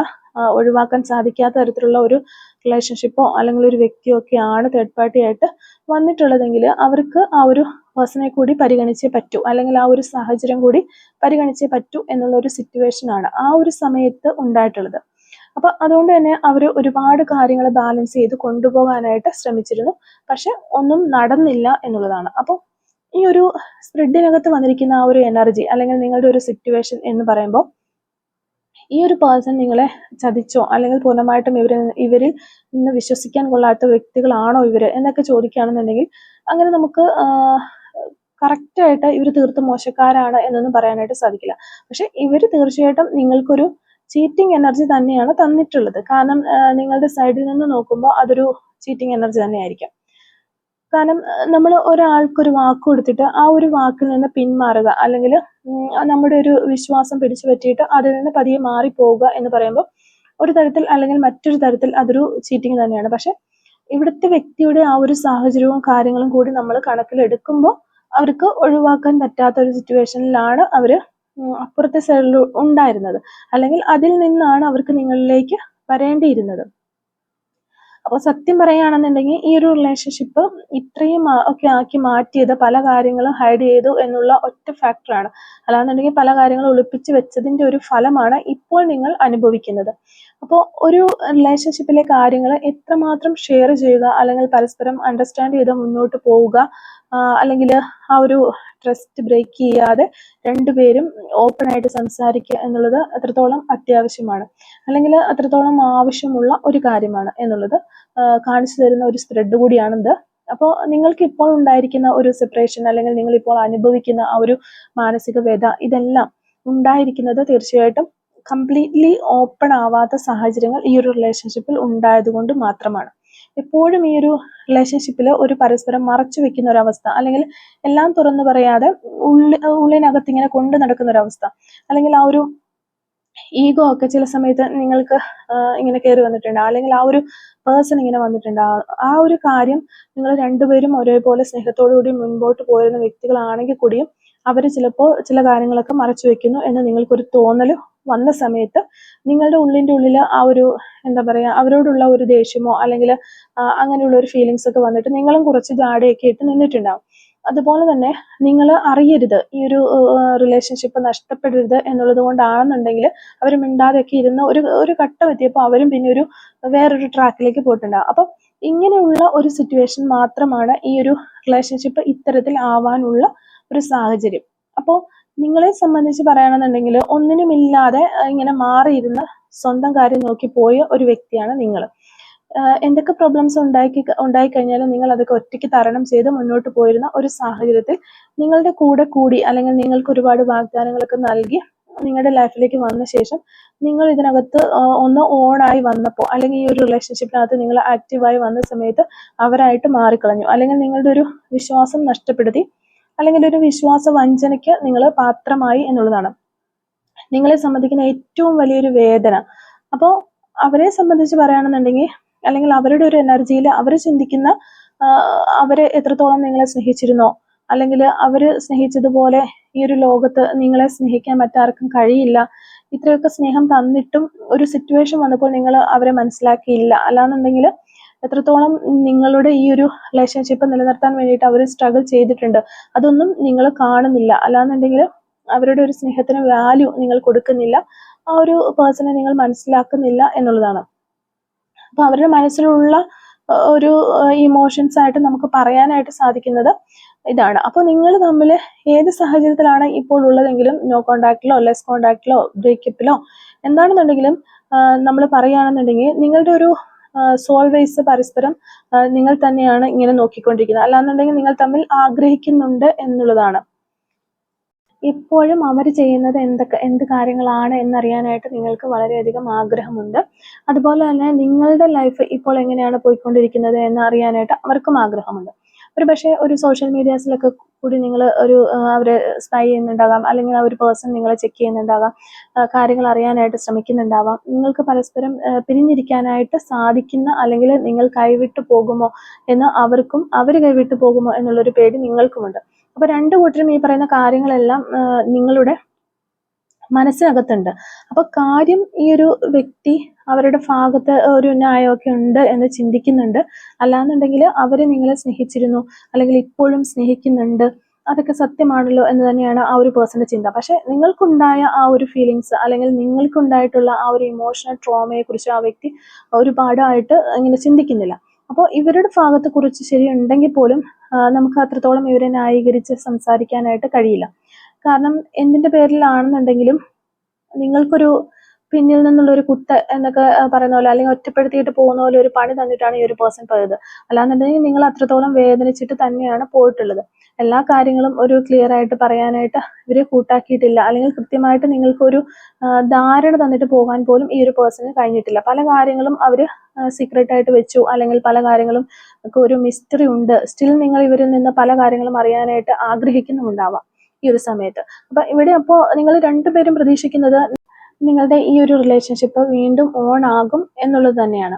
ഒഴിവാക്കാൻ സാധിക്കാത്ത തരത്തിലുള്ള ഒരു റിലേഷൻഷിപ്പോ അല്ലെങ്കിൽ ഒരു വ്യക്തിയോ ഒക്കെ ആണ് തേർഡ് പാർട്ടി ആയിട്ട് വന്നിട്ടുള്ളതെങ്കിൽ അവർക്ക് ആ ഒരു പേഴ്സണെ കൂടി പരിഗണിച്ചേ പറ്റൂ. അല്ലെങ്കിൽ ആ ഒരു സാഹചര്യം കൂടി പരിഗണിച്ചേ പറ്റൂ എന്നുള്ള ഒരു സിറ്റുവേഷൻ ആണ് ആ ഒരു സമയത്ത് ഉണ്ടായിട്ടുള്ളത്. അപ്പൊ അതുകൊണ്ട് തന്നെ അവർ ഒരുപാട് കാര്യങ്ങൾ ബാലൻസ് ചെയ്ത് കൊണ്ടുപോകാനായിട്ട് ശ്രമിച്ചിരുന്നു. പക്ഷെ ഒന്നും നടന്നില്ല എന്നുള്ളതാണ്. അപ്പോൾ ഈ ഒരു സ്പ്രെഡിനകത്ത് വന്നിരിക്കുന്ന ആ ഒരു എനർജി അല്ലെങ്കിൽ നിങ്ങളുടെ ഒരു സിറ്റുവേഷൻ എന്ന് പറയുമ്പോൾ ഈ ഒരു പേഴ്സൺ നിങ്ങളെ ചതിച്ചോ അല്ലെങ്കിൽ പൂർണമായിട്ടും ഇവർ ഇവരിൽ നിന്ന് വിശ്വസിക്കാൻ കൊള്ളാത്ത വ്യക്തികളാണോ ഇവർ എന്നൊക്കെ ചോദിക്കുകയാണെന്നുണ്ടെങ്കിൽ അങ്ങനെ നമുക്ക് കറക്റ്റായിട്ട് ഇവർ തീർത്തും മോശക്കാരാണ് എന്നൊന്നും പറയാനായിട്ട് സാധിക്കില്ല. പക്ഷെ ഇവർ തീർച്ചയായിട്ടും നിങ്ങൾക്കൊരു ചീറ്റിംഗ് എനർജി തന്നെയാണ് തന്നിട്ടുള്ളത്. കാരണം നിങ്ങളുടെ സൈഡിൽ നിന്ന് നോക്കുമ്പോൾ അതൊരു ചീറ്റിംഗ് എനർജി തന്നെയായിരിക്കാം. കാരണം നമ്മൾ ഒരാൾക്ക് ഒരു വാക്ക് കൊടുത്തിട്ട് ആ ഒരു വാക്കിൽ നിന്ന് പിന്മാറുക അല്ലെങ്കിൽ നമ്മുടെ ഒരു വിശ്വാസം പിടിച്ചു പറ്റിയിട്ട് അതിൽ നിന്ന് പതിയെ മാറിപ്പോവുക എന്ന് പറയുമ്പോൾ ഒരു തരത്തിൽ അല്ലെങ്കിൽ മറ്റൊരു തരത്തിൽ അതൊരു ചീറ്റിംഗ് തന്നെയാണ്. പക്ഷെ ഇവിടുത്തെ വ്യക്തിയുടെ ആ ഒരു സാഹചര്യവും കാര്യങ്ങളും കൂടി നമ്മൾ കണക്കിലെടുക്കുമ്പോൾ അവർക്ക് ഒഴിവാക്കാൻ പറ്റാത്ത ഒരു സിറ്റുവേഷനിലാണ് അവർ അപ്പുറത്തെ സൈഡിൽ ഉണ്ടായിരുന്നത്. അല്ലെങ്കിൽ അതിൽ നിന്നാണ് അവർക്ക് നിങ്ങളിലേക്ക് വരേണ്ടിയിരുന്നത്. അപ്പോൾ സത്യം പറയുകയാണെന്നുണ്ടെങ്കിൽ ഈ ഒരു റിലേഷൻഷിപ്പ് ഇത്രയും ഒക്കെ ആക്കി മാറ്റിയത് പല കാര്യങ്ങളും ഹൈഡ് ചെയ്തു എന്നുള്ള ഒറ്റ ഫാക്ടറാണ് അല്ലാന്നുണ്ടെങ്കിൽ പല കാര്യങ്ങളും ഒളിപ്പിച്ച് വെച്ചതിന്റെ ഒരു ഫലമാണ് ഇപ്പോൾ നിങ്ങൾ അനുഭവിക്കുന്നത്. അപ്പോൾ ഒരു റിലേഷൻഷിപ്പിലെ കാര്യങ്ങൾ എത്രമാത്രം ഷെയർ ചെയ്യുക അല്ലെങ്കിൽ പരസ്പരം അണ്ടർസ്റ്റാൻഡ് ചെയ്ത് മുന്നോട്ട് പോവുക അല്ലെങ്കിൽ ആ ഒരു ട്രസ്റ്റ് ബ്രേക്ക് ചെയ്യാതെ രണ്ടുപേരും ഓപ്പൺ ആയിട്ട് സംസാരിക്കുക എന്നുള്ളത് അത്രത്തോളം അത്യാവശ്യമാണ്. അല്ലെങ്കിൽ അത്രത്തോളം ആവശ്യമുള്ള ഒരു കാര്യമാണ് എന്നുള്ളത് കാണിച്ചു തരുന്ന ഒരു സ്പ്രെഡ് കൂടിയാണിത്. അപ്പോൾ നിങ്ങൾക്ക് ഇപ്പോൾ ഉണ്ടായിരിക്കുന്ന ഒരു സെപ്പറേഷൻ അല്ലെങ്കിൽ നിങ്ങൾ ഇപ്പോൾ അനുഭവിക്കുന്ന ആ ഒരു മാനസിക വ്യത ഇതെല്ലാം ഉണ്ടായിരിക്കുന്നത് തീർച്ചയായിട്ടും കംപ്ലീറ്റ്ലി ഓപ്പൺ ആവാത്ത സാഹചര്യങ്ങൾ ഈ ഒരു റിലേഷൻഷിപ്പിൽ ഉണ്ടായതുകൊണ്ട് മാത്രമാണ്. എപ്പോഴും ഈ ഒരു റിലേഷൻഷിപ്പിൽ ഒരു പരസ്പരം മറച്ചു വെക്കുന്ന ഒരവസ്ഥ അല്ലെങ്കിൽ എല്ലാം തുറന്നു പറയാതെ ഉള്ളി ഉള്ളിനകത്ത് ഇങ്ങനെ കൊണ്ടു നടക്കുന്ന ഒരു അവസ്ഥ. അല്ലെങ്കിൽ ആ ഒരു ഈഗോ ഒക്കെ ചില സമയത്ത് നിങ്ങൾക്ക് ഇങ്ങനെ കയറി വന്നിട്ടുണ്ട്. അല്ലെങ്കിൽ ആ ഒരു പേഴ്സൺ ഇങ്ങനെ വന്നിട്ടുണ്ട്. ആ ഒരു കാര്യം നിങ്ങൾ രണ്ടുപേരും ഒരേപോലെ സ്നേഹത്തോടു കൂടി മുൻപോട്ട് പോരുന്ന വ്യക്തികളാണെങ്കിൽ കൂടിയും അവർ ചിലപ്പോൾ ചില കാര്യങ്ങളൊക്കെ മറച്ചു വെക്കുന്നു എന്ന് നിങ്ങൾക്കൊരു തോന്നൽ വന്ന സമയത്ത് നിങ്ങളുടെ ഉള്ളിന്റെ ഉള്ളിൽ ആ ഒരു എന്താ പറയുക അവരോടുള്ള ഒരു ദേഷ്യമോ അല്ലെങ്കിൽ അങ്ങനെയുള്ള ഒരു ഫീലിങ്സ് ഒക്കെ വന്നിട്ട് നിങ്ങളും കുറച്ച് ജാടയൊക്കെ ഇട്ട് നിന്നിട്ടുണ്ടാവും. അതുപോലെ തന്നെ നിങ്ങൾ അറിയരുത്. ഈ ഒരു റിലേഷൻഷിപ്പ് നഷ്ടപ്പെടരുത് എന്നുള്ളത് കൊണ്ടാണെന്നുണ്ടെങ്കിൽ അവർ മിണ്ടാതെയൊക്കെ ഇരുന്ന് ഒരു ഒരു ഘട്ടം എത്തിയപ്പോൾ അവരും പിന്നെ ഒരു വേറൊരു ട്രാക്കിലേക്ക് പോയിട്ടുണ്ടാകും അപ്പം ഇങ്ങനെയുള്ള ഒരു സിറ്റുവേഷൻ മാത്രമാണ് ഈ ഒരു റിലേഷൻഷിപ്പ് ഇത്തരത്തിൽ ആവാനുള്ള ഒരു സാഹചര്യം. അപ്പോൾ നിങ്ങളെ സംബന്ധിച്ച് പറയുകയാണെന്നുണ്ടെങ്കിൽ ഒന്നിനുമില്ലാതെ ഇങ്ങനെ മാറിയിരുന്ന് സ്വന്തം കാര്യം നോക്കി പോയ ഒരു വ്യക്തിയാണ് നിങ്ങൾ. എന്തൊക്കെ പ്രോബ്ലംസ് ഉണ്ടാക്കി ഉണ്ടായിക്കഴിഞ്ഞാലും നിങ്ങൾ അതൊക്കെ ഒറ്റയ്ക്ക് തരണം ചെയ്ത് മുന്നോട്ട് പോയിരുന്ന ഒരു സാഹചര്യത്തിൽ നിങ്ങളുടെ കൂടെ കൂടി അല്ലെങ്കിൽ നിങ്ങൾക്ക് ഒരുപാട് വാഗ്ദാനങ്ങളൊക്കെ നൽകി നിങ്ങളുടെ ലൈഫിലേക്ക് വന്ന ശേഷം നിങ്ങൾ ഇതിനകത്ത് ഒന്ന് ഓണായി വന്നപ്പോൾ അല്ലെങ്കിൽ ഈ ഒരു റിലേഷൻഷിപ്പിനകത്ത് നിങ്ങൾ ആക്റ്റീവായി വന്ന സമയത്ത് അവരായിട്ട് മാറിക്കളഞ്ഞു. അല്ലെങ്കിൽ നിങ്ങളുടെ ഒരു വിശ്വാസം നഷ്ടപ്പെടുത്തി അല്ലെങ്കിൽ ഒരു വിശ്വാസ വഞ്ചനയ്ക്ക് നിങ്ങൾ പാത്രമായി എന്നുള്ളതാണ്. നിങ്ങളെ സംബന്ധിക്കുന്ന ഏറ്റവും വലിയൊരു വേദന. അപ്പോൾ അവരെ സംബന്ധിച്ച് പറയുകയാണെന്നുണ്ടെങ്കിൽ അല്ലെങ്കിൽ അവരുടെ ഒരു എനർജിയിൽ അവർ ചിന്തിക്കുന്ന അവരെ എത്രത്തോളം നിങ്ങളെ സ്നേഹിച്ചിരുന്നോ അല്ലെങ്കിൽ അവർ സ്നേഹിച്ചതുപോലെ ഈ ഒരു ലോകത്ത് നിങ്ങളെ സ്നേഹിക്കാൻ മറ്റാർക്കും കഴിയില്ല. ഇത്രയൊക്കെ സ്നേഹം തന്നിട്ടും ഒരു സിറ്റുവേഷൻ വന്നപ്പോൾ നിങ്ങൾ അവരെ മനസ്സിലാക്കിയില്ല. അല്ലാന്നുണ്ടെങ്കിൽ എത്രത്തോളം നിങ്ങളുടെ ഈ ഒരു റിലേഷൻഷിപ്പ് നിലനിർത്താൻ വേണ്ടിയിട്ട് അവർ സ്ട്രഗിൾ ചെയ്തിട്ടുണ്ട്. അതൊന്നും നിങ്ങൾ കാണുന്നില്ല. അല്ലാന്നുണ്ടെങ്കിൽ അവരുടെ ഒരു സ്നേഹത്തിന് വാല്യൂ നിങ്ങൾ കൊടുക്കുന്നില്ല. ആ ഒരു പേഴ്സണെ നിങ്ങൾ മനസ്സിലാക്കുന്നില്ല എന്നുള്ളതാണ്. അപ്പൊ അവരുടെ മനസ്സിലുള്ള ഒരു ഇമോഷൻസ് ആയിട്ട് നമുക്ക് പറയാനായിട്ട് സാധിക്കുന്നത് ഇതാണ്. അപ്പോൾ നിങ്ങൾ തമ്മിൽ ഏത് സാഹചര്യത്തിലാണ് ഇപ്പോൾ ഉള്ളതെങ്കിലും നോ കോണ്ടാക്റ്റിലോ ലെസ് കോണ്ടാക്റ്റിലോ ബ്രേക്കപ്പിലോ എന്താണെന്നുണ്ടെങ്കിലും നമ്മൾ പറയുകയാണെന്നുണ്ടെങ്കിൽ നിങ്ങളുടെ ഒരു സോൾവേസ് പരസ്പരം നിങ്ങൾ തന്നെയാണ് ഇങ്ങനെ നോക്കിക്കൊണ്ടിരിക്കുന്നത്. അല്ലാന്നുണ്ടെങ്കിൽ നിങ്ങൾ തമ്മിൽ ആഗ്രഹിക്കുന്നുണ്ട് എന്നുള്ളതാണ്. ഇപ്പോഴും അവർ ചെയ്യുന്നത് എന്തൊക്കെ എന്ത് കാര്യങ്ങളാണ് എന്നറിയാനായിട്ട് നിങ്ങൾക്ക് വളരെയധികം ആഗ്രഹമുണ്ട്. അതുപോലെ തന്നെ നിങ്ങളുടെ ലൈഫ് ഇപ്പോൾ എങ്ങനെയാണ് പോയിക്കൊണ്ടിരിക്കുന്നത് എന്ന് അറിയാനായിട്ട് അവർക്കും ആഗ്രഹമുണ്ട്. ഒരു പക്ഷേ ഒരു സോഷ്യൽ മീഡിയാസിലൊക്കെ കൂടി നിങ്ങൾ ഒരു അവരെ സ്പൈ ചെയ്യുന്നുണ്ടാകാം. അല്ലെങ്കിൽ ആ ഒരു പേഴ്സൺ നിങ്ങളെ ചെക്ക് ചെയ്യുന്നുണ്ടാകാം. കാര്യങ്ങൾ അറിയാനായിട്ട് ശ്രമിക്കുന്നുണ്ടാവാം. നിങ്ങൾക്ക് പരസ്പരം പിരിഞ്ഞിരിക്കാനായിട്ട് സാധിക്കുന്ന അല്ലെങ്കിൽ നിങ്ങൾ കൈവിട്ടു പോകുമോ എന്ന് അവർക്കും അവർ കൈവിട്ടു പോകുമോ എന്നുള്ളൊരു പേടി നിങ്ങൾക്കുമുണ്ട്. അപ്പോൾ രണ്ടു കൂട്ടരും ഈ പറയുന്ന കാര്യങ്ങളെല്ലാം നിങ്ങളുടെ മനസ്സിനകത്തുണ്ട്. അപ്പൊ കാര്യം ഈ ഒരു വ്യക്തി അവരുടെ ഭാഗത്ത് ഒരു ന്യായമൊക്കെ ഉണ്ട് എന്ന് ചിന്തിക്കുന്നുണ്ട്. അല്ലാന്നുണ്ടെങ്കിൽ അവർ നിങ്ങളെ സ്നേഹിച്ചിരുന്നു അല്ലെങ്കിൽ ഇപ്പോഴും സ്നേഹിക്കുന്നുണ്ട്. അതൊക്കെ സത്യമാണല്ലോ എന്ന് തന്നെയാണ് ആ ഒരു പേഴ്സന്റെ ചിന്ത. പക്ഷെ നിങ്ങൾക്കുണ്ടായ ആ ഒരു ഫീലിങ്സ് അല്ലെങ്കിൽ നിങ്ങൾക്കുണ്ടായിട്ടുള്ള ആ ഒരു ഇമോഷണൽ ട്രോമയെ കുറിച്ച് ആ വ്യക്തി ഒരുപാടായിട്ട് ഇങ്ങനെ ചിന്തിക്കുന്നില്ല. അപ്പോൾ ഇവരുടെ ഭാഗത്തെ കുറിച്ച് ശരിയുണ്ടെങ്കിൽ പോലും നമുക്ക് അത്രത്തോളം ഇവരെ ന്യായീകരിച്ച് സംസാരിക്കാനായിട്ട് കഴിയില്ല. കാരണം എന്തിന്റെ പേരിലാണെന്നുണ്ടെങ്കിലും നിങ്ങൾക്കൊരു പിന്നിൽ നിന്നുള്ള ഒരു കുത്ത് എന്നൊക്കെ പറയുന്ന പോലെ അല്ലെങ്കിൽ ഒറ്റപ്പെടുത്തിയിട്ട് പോകുന്ന പോലെ ഒരു പണി തന്നിട്ടാണ് ഈ ഒരു പേഴ്സൺ പോയത്. അല്ലാന്നുണ്ടെങ്കിൽ നിങ്ങൾ അത്രത്തോളം വേദനിച്ചിട്ട് തന്നെയാണ് പോയിട്ടുള്ളത്. എല്ലാ കാര്യങ്ങളും ഒരു ക്ലിയർ ആയിട്ട് പറയാനായിട്ട് ഇവരെ കൂട്ടാക്കിയിട്ടില്ല. അല്ലെങ്കിൽ കൃത്യമായിട്ട് നിങ്ങൾക്കൊരു ധാരണ തന്നിട്ട് പോകാൻ പോലും ഈ ഒരു പേഴ്സണിന് കഴിഞ്ഞിട്ടില്ല. പല കാര്യങ്ങളും അവർ സീക്രട്ട് ആയിട്ട് വെച്ചു. അല്ലെങ്കിൽ പല കാര്യങ്ങളും ഒരു മിസ്റ്ററി ഉണ്ട്. സ്റ്റിൽ നിങ്ങൾ ഇവരിൽ നിന്ന് പല കാര്യങ്ങളും അറിയാനായിട്ട് ആഗ്രഹിക്കുന്നുമുണ്ടാവാം. ഈ ഒരു സമയത്ത്. അപ്പൊ ഇവിടെ അപ്പോ നിങ്ങൾ രണ്ടുപേരും പ്രതീക്ഷിക്കുന്നത് നിങ്ങളുടെ ഈ ഒരു റിലേഷൻഷിപ്പ് വീണ്ടും ഓൺ ആകും എന്നുള്ളത് തന്നെയാണ്.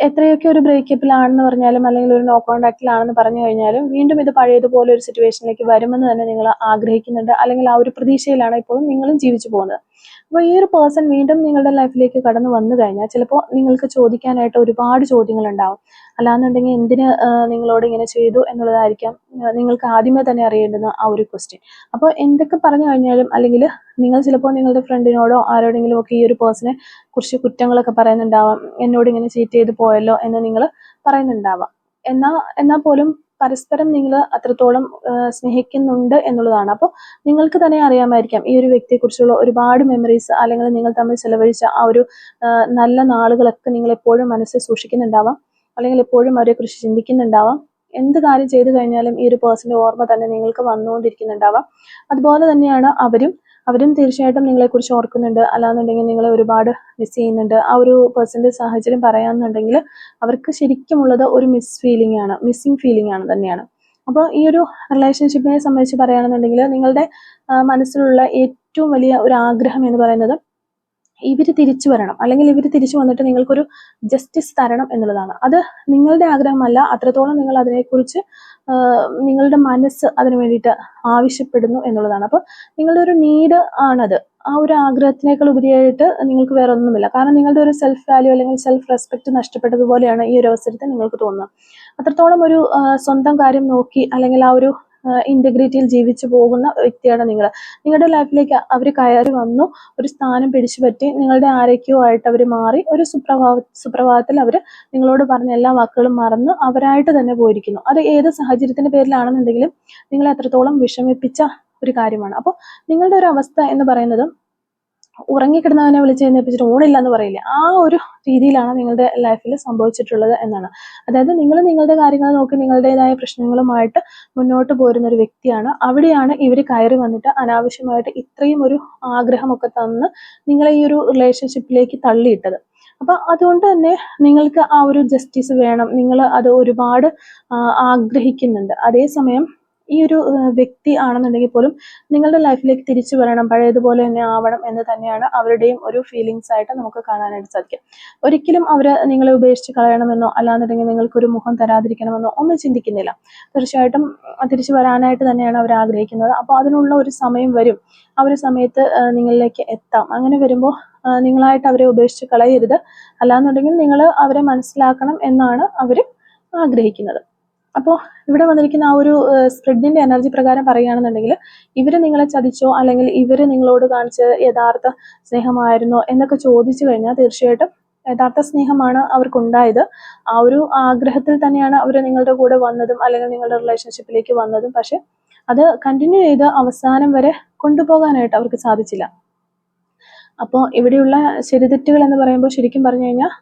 എത്രയൊക്കെ ഒരു ബ്രേക്കപ്പിലാണെന്ന് പറഞ്ഞാലും അല്ലെങ്കിൽ ഒരു നോ കോൺടാക്റ്റിലാണെന്ന് പറഞ്ഞു കഴിഞ്ഞാലും വീണ്ടും ഇത് പഴയതുപോലെ ഒരു സിറ്റുവേഷനിലേക്ക് വരുമെന്ന് തന്നെ നിങ്ങൾ ആഗ്രഹിക്കുന്നുണ്ട്. അല്ലെങ്കിൽ ആ ഒരു പ്രതീക്ഷയിലാണ് ഇപ്പോഴും നിങ്ങളും ജീവിച്ചു പോകുന്നത്. അപ്പോൾ ഈ ഒരു പേഴ്സൺ വീണ്ടും നിങ്ങളുടെ ലൈഫിലേക്ക് കടന്നു വന്നു കഴിഞ്ഞാൽ ചിലപ്പോൾ നിങ്ങൾക്ക് ചോദിക്കാനായിട്ട് ഒരുപാട് ചോദ്യങ്ങൾ ഉണ്ടാവും അല്ലാന്നുണ്ടെങ്കിൽ എന്തിന് നിങ്ങളോട് ഇങ്ങനെ ചെയ്തു എന്നുള്ളതായിരിക്കാം നിങ്ങൾക്ക് ആദ്യമേ തന്നെ അറിയേണ്ടുന്ന ആ ഒരു ക്വസ്റ്റ്യൻ അപ്പോൾ എന്തൊക്കെ പറഞ്ഞു കഴിഞ്ഞാലും അല്ലെങ്കിൽ നിങ്ങൾ ചിലപ്പോൾ നിങ്ങളുടെ ഫ്രണ്ടിനോടോ ആരോടെങ്കിലും ഒക്കെ ഈ ഒരു പേഴ്സണെ കുറിച്ച് കുറ്റങ്ങളൊക്കെ പറയുന്നുണ്ടാവാം. എന്നോട് ഇങ്ങനെ ചീറ്റ് ചെയ്ത് പോയല്ലോ എന്ന് നിങ്ങൾ പറയുന്നുണ്ടാവാം. എന്നാ എന്നാൽ പോലും പരസ്പരം നിങ്ങൾ അത്രത്തോളം സ്നേഹിക്കുന്നുണ്ട് എന്നുള്ളതാണ്. അപ്പോൾ നിങ്ങൾക്ക് തന്നെ അറിയാമായിരിക്കാം ഈ ഒരു വ്യക്തിയെക്കുറിച്ചുള്ള ഒരുപാട് മെമ്മറീസ് അല്ലെങ്കിൽ നിങ്ങൾ തമ്മിൽ ചെലവഴിച്ച ആ ഒരു നല്ല നാളുകളൊക്കെ നിങ്ങൾ എപ്പോഴും മനസ്സിൽ സൂക്ഷിക്കുന്നുണ്ടാവാം. അല്ലെങ്കിൽ എപ്പോഴും അവരെക്കുറിച്ച് ചിന്തിക്കുന്നുണ്ടാവാം. എന്ത് കാര്യം ചെയ്തു കഴിഞ്ഞാലും ഈ ഒരു പേഴ്സന്റെ ഓർമ്മ തന്നെ നിങ്ങൾക്ക് വന്നുകൊണ്ടിരിക്കുന്നുണ്ടാവാം. അതുപോലെ തന്നെയാണ് അവരും അവരും തീർച്ചയായിട്ടും നിങ്ങളെക്കുറിച്ച് ഓർക്കുന്നുണ്ട്. അല്ലാന്നുണ്ടെങ്കിൽ നിങ്ങളെ ഒരുപാട് മിസ് ചെയ്യുന്നുണ്ട്. ആ ഒരു പേഴ്സന്റെ സാഹചര്യം പറയാമെന്നുണ്ടെങ്കിൽ അവർക്ക് ശരിക്കുമുള്ളത് ഒരു മിസ് ഫീലിംഗ് ആണ്. മിസ്സിങ് ഫീലിംഗ് ആണ് തന്നെയാണ്. അപ്പോൾ ഈ ഒരു റിലേഷൻഷിപ്പിനെ സംബന്ധിച്ച് പറയുകയാണെന്നുണ്ടെങ്കിൽ നിങ്ങളുടെ മനസ്സിലുള്ള ഏറ്റവും വലിയ ഒരു ആഗ്രഹം എന്ന് പറയുന്നത് ഇവർ തിരിച്ചു വരണം. അല്ലെങ്കിൽ ഇവർ തിരിച്ചു വന്നിട്ട് നിങ്ങൾക്കൊരു ജസ്റ്റിസ് തരണം എന്നുള്ളതാണ്. അത് നിങ്ങളുടെ ആഗ്രഹമല്ല. അത്രത്തോളം നിങ്ങൾ അതിനെക്കുറിച്ച് നിങ്ങളുടെ മനസ്സ് അതിനു വേണ്ടിയിട്ട് ആവശ്യപ്പെടുന്നു എന്നുള്ളതാണ്. അപ്പോൾ നിങ്ങളുടെ ഒരു നീഡ് ആണത്. ആ ഒരു ആഗ്രഹത്തിനേക്കാൾ ഉപരിയായിട്ട് നിങ്ങൾക്ക് വേറെ ഒന്നുമില്ല. കാരണം നിങ്ങളുടെ ഒരു സെൽഫ് വാല്യൂ അല്ലെങ്കിൽ സെൽഫ് റെസ്പെക്റ്റ് നഷ്ടപ്പെട്ടതുപോലെയാണ് ഈ ഒരു അവസരത്തിൽ നിങ്ങൾക്ക് തോന്നുന്നത്. അത്രത്തോളം ഒരു സ്വന്തം കാര്യം നോക്കി അല്ലെങ്കിൽ ആ ഒരു ഇന്റഗ്രിറ്റിയിൽ ജീവിച്ചു പോകുന്ന വ്യക്തിയാണ് നിങ്ങൾ. നിങ്ങളുടെ ലൈഫിലേക്ക് അവർ കയറി വന്നു ഒരു സ്ഥാനം പിടിച്ചു പറ്റി നിങ്ങളുടെ ആരോഗ്യവും ആയിട്ട് അവർ മാറി ഒരു സുപ്രഭാവ സുപ്രഭാതത്തിൽ അവർ നിങ്ങളോട് പറഞ്ഞ എല്ലാ വാക്കുകളും മറന്ന് അവരായിട്ട് തന്നെ പോയിരിക്കുന്നു. അത് ഏത് സാഹചര്യത്തിന്റെ പേരിലാണെന്നുണ്ടെങ്കിലും നിങ്ങളെ എത്രത്തോളം വിഷമിപ്പിച്ച ഒരു കാര്യമാണ്. അപ്പോൾ നിങ്ങളുടെ ഒരു അവസ്ഥ എന്ന് പറയുന്നത് ഉറങ്ങിക്കിടന്നവനെ വിളിച്ച് എഴുന്നേപ്പിച്ചിട്ട് ഊണില്ല എന്ന് പറയില്ല. ആ ഒരു രീതിയിലാണ് നിങ്ങളുടെ ലൈഫിൽ സംഭവിച്ചിട്ടുള്ളത് എന്നാണ്. അതായത് നിങ്ങൾ നിങ്ങളുടെ കാര്യങ്ങൾ നോക്കി നിങ്ങളുടേതായ പ്രശ്നങ്ങളുമായിട്ട് മുന്നോട്ട് പോരുന്ന ഒരു വ്യക്തിയാണ്. അവിടെയാണ് ഇവർ കയറി വന്നിട്ട് അനാവശ്യമായിട്ട് ഇത്രയും ഒരു ആഗ്രഹമൊക്കെ തന്ന് നിങ്ങളെ ഈ ഒരു റിലേഷൻഷിപ്പിലേക്ക് തള്ളിയിട്ടത്. അപ്പൊ അതുകൊണ്ട് തന്നെ നിങ്ങൾക്ക് ആ ഒരു ജസ്റ്റിസ് വേണം. നിങ്ങൾ അത് ഒരുപാട് ആഗ്രഹിക്കുന്നുണ്ട്. അതേസമയം ഈ ഒരു വ്യക്തി ആണെന്നുണ്ടെങ്കിൽ പോലും നിങ്ങളുടെ ലൈഫിലേക്ക് തിരിച്ചു വരണം പഴയതുപോലെ തന്നെ ആവണം എന്ന് തന്നെയാണ് അവരുടെയും ഒരു ഫീലിങ്സ് ആയിട്ട് നമുക്ക് കാണാനായിട്ട് സാധിക്കും. ഒരിക്കലും അവർ നിങ്ങളെ ഉപേക്ഷിച്ച് കളയണമെന്നോ അല്ലാന്നുണ്ടെങ്കിൽ നിങ്ങൾക്കൊരു മുഖം തരാതിരിക്കണമെന്നോ ഒന്നും ചിന്തിക്കുന്നില്ല. തീർച്ചയായിട്ടും തിരിച്ചു വരാനായിട്ട് തന്നെയാണ് അവർ ആഗ്രഹിക്കുന്നത്. അപ്പോൾ അതിനുള്ള ഒരു സമയം വരും. ആ ഒരു സമയത്ത് നിങ്ങളിലേക്ക് എത്താം. അങ്ങനെ വരുമ്പോൾ നിങ്ങളായിട്ട് അവരെ ഉപേക്ഷിച്ച് കളയരുത്. അല്ലാന്നുണ്ടെങ്കിൽ നിങ്ങൾ അവരെ മനസ്സിലാക്കണം എന്നാണ് അവർ ആഗ്രഹിക്കുന്നത്. അപ്പോൾ ഇവിടെ വന്നിരിക്കുന്ന ആ ഒരു സ്പ്രെഡിന്റെ എനർജി പ്രകാരം പറയുകയാണെന്നുണ്ടെങ്കിൽ ഇവർ നിങ്ങളെ ചതിച്ചോ അല്ലെങ്കിൽ ഇവർ നിങ്ങളോട് കാണിച്ച യഥാർത്ഥ സ്നേഹമായിരുന്നോ എന്നൊക്കെ ചോദിച്ചു കഴിഞ്ഞാൽ തീർച്ചയായിട്ടും യഥാർത്ഥ സ്നേഹമാണ് അവർക്കുണ്ടായത്. ആ ഒരു ആഗ്രഹത്തിൽ തന്നെയാണ് അവർ നിങ്ങളുടെ കൂടെ വന്നതും അല്ലെങ്കിൽ നിങ്ങളുടെ റിലേഷൻഷിപ്പിലേക്ക് വന്നതും. പക്ഷെ അത് കണ്ടിന്യൂ ചെയ്ത് അവസാനം വരെ കൊണ്ടുപോകാനായിട്ട് അവർക്ക് സാധിച്ചില്ല. അപ്പോൾ ഇവിടെയുള്ള ശരിതെറ്റുകൾ എന്ന് പറയുമ്പോൾ ശരിക്കും പറഞ്ഞു കഴിഞ്ഞാൽ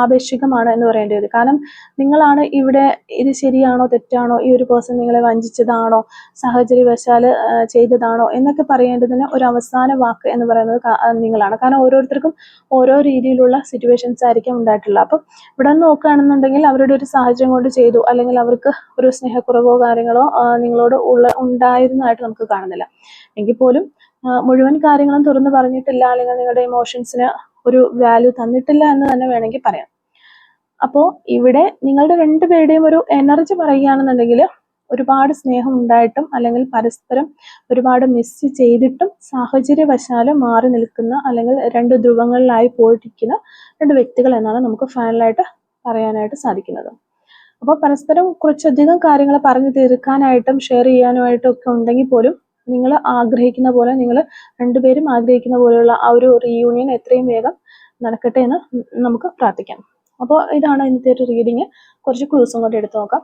ആപേക്ഷികമാണ് എന്ന് പറയേണ്ടി വരും. കാരണം നിങ്ങളാണ് ഇവിടെ ഇത് ശരിയാണോ തെറ്റാണോ ഈ ഒരു പേഴ്സൺ നിങ്ങളെ വഞ്ചിച്ചതാണോ സാഹചര്യവശാൽ ചെയ്തതാണോ എന്നൊക്കെ പറയേണ്ടതിന് ഒരു അവസാന വാക്ക് എന്ന് പറയുന്നത് നിങ്ങളാണ്. കാരണം ഓരോരുത്തർക്കും ഓരോ രീതിയിലുള്ള സിറ്റുവേഷൻസ് ആയിരിക്കും ഉണ്ടായിട്ടുള്ളത്. അപ്പം ഇവിടെ നിന്ന് നോക്കുകയാണെന്നുണ്ടെങ്കിൽ അവരുടെ ഒരു സാഹചര്യം കൊണ്ട് ചെയ്തു അല്ലെങ്കിൽ അവർക്ക് ഒരു സ്നേഹക്കുറവോ കാര്യങ്ങളോ നിങ്ങളോട് ഉള്ള ഉണ്ടായിരുന്നതായിട്ട് നമുക്ക് കാണുന്നില്ല. എങ്കിൽ പോലും മുഴുവൻ കാര്യങ്ങളും തുറന്നു പറഞ്ഞിട്ടില്ല അല്ലെങ്കിൽ നിങ്ങളുടെ ഇമോഷൻസിന് ഒരു വാല്യൂ തന്നിട്ടില്ല എന്ന് തന്നെ വേണമെങ്കിൽ പറയാം. അപ്പോൾ ഇവിടെ നിങ്ങളുടെ രണ്ടുപേരുടെയും ഒരു എനർജി പറയുകയാണെന്നുണ്ടെങ്കിൽ ഒരുപാട് സ്നേഹം ഉണ്ടായിട്ടും അല്ലെങ്കിൽ പരസ്പരം ഒരുപാട് മിസ് ചെയ്തിട്ടും സാഹചര്യവശാൽ മാറി നിൽക്കുന്ന അല്ലെങ്കിൽ രണ്ട് ധ്രുവങ്ങളിലായി പോയിട്ടിരിക്കുന്ന രണ്ട് വ്യക്തികൾ എന്നാണ് നമുക്ക് ഫൈനലായിട്ട് പറയാനായിട്ട് സാധിക്കുന്നത്. അപ്പോൾ പരസ്പരം കുറച്ചധികം കാര്യങ്ങൾ പറഞ്ഞു തീർക്കാനായിട്ടും ഷെയർ ചെയ്യാനുമായിട്ടും ഒക്കെ ഉണ്ടെങ്കിൽ പോലും നിങ്ങൾ ആഗ്രഹിക്കുന്ന പോലെ നിങ്ങൾ രണ്ടുപേരും ആഗ്രഹിക്കുന്ന പോലെയുള്ള ആ ഒരു റീയൂണിയൻ എത്രയും വേഗം നടക്കട്ടെ എന്ന് നമുക്ക് പ്രാർത്ഥിക്കാം. അപ്പോൾ ഇതാണ് ഇന്നത്തെ ഒരു റീഡിങ് കുറച്ച് ക്ലൂസും കൂടി എടുത്തു നോക്കാം.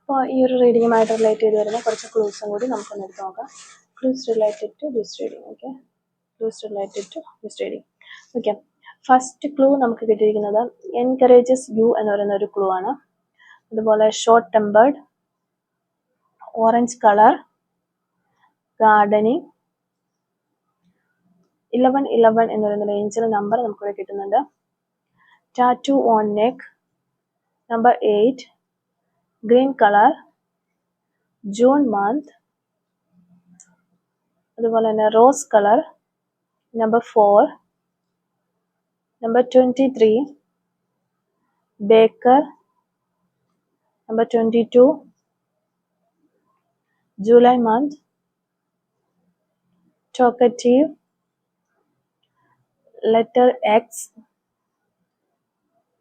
അപ്പോൾ ഈ ഒരു റീഡിങ്ങുമായിട്ട് റിലേറ്റ് ചെയ്ത് വരുന്ന കുറച്ച് ക്ലൂസും കൂടി നമുക്കൊന്ന് എടുത്ത് നോക്കാം. Clues related to this reading okay clues related to this reading okay first clue നമുക്ക് കിട്ടിയിരിക്കുന്നത് എൻകറേജസ് യു എന്ന് പറയുന്ന ഒരു ക്ലൂ ആണ്. അതുപോലെ short tempered orange colour gardening. Eleven eleven എന്ന് പറയുന്ന റേഞ്ചിൽ നമ്പർ നമുക്കിവിടെ കിട്ടുന്നുണ്ട്. Tattoo on neck number eight green colour June month അതുപോലെ തന്നെ rose colour number four number twenty three baker number twenty two July month talkative letter X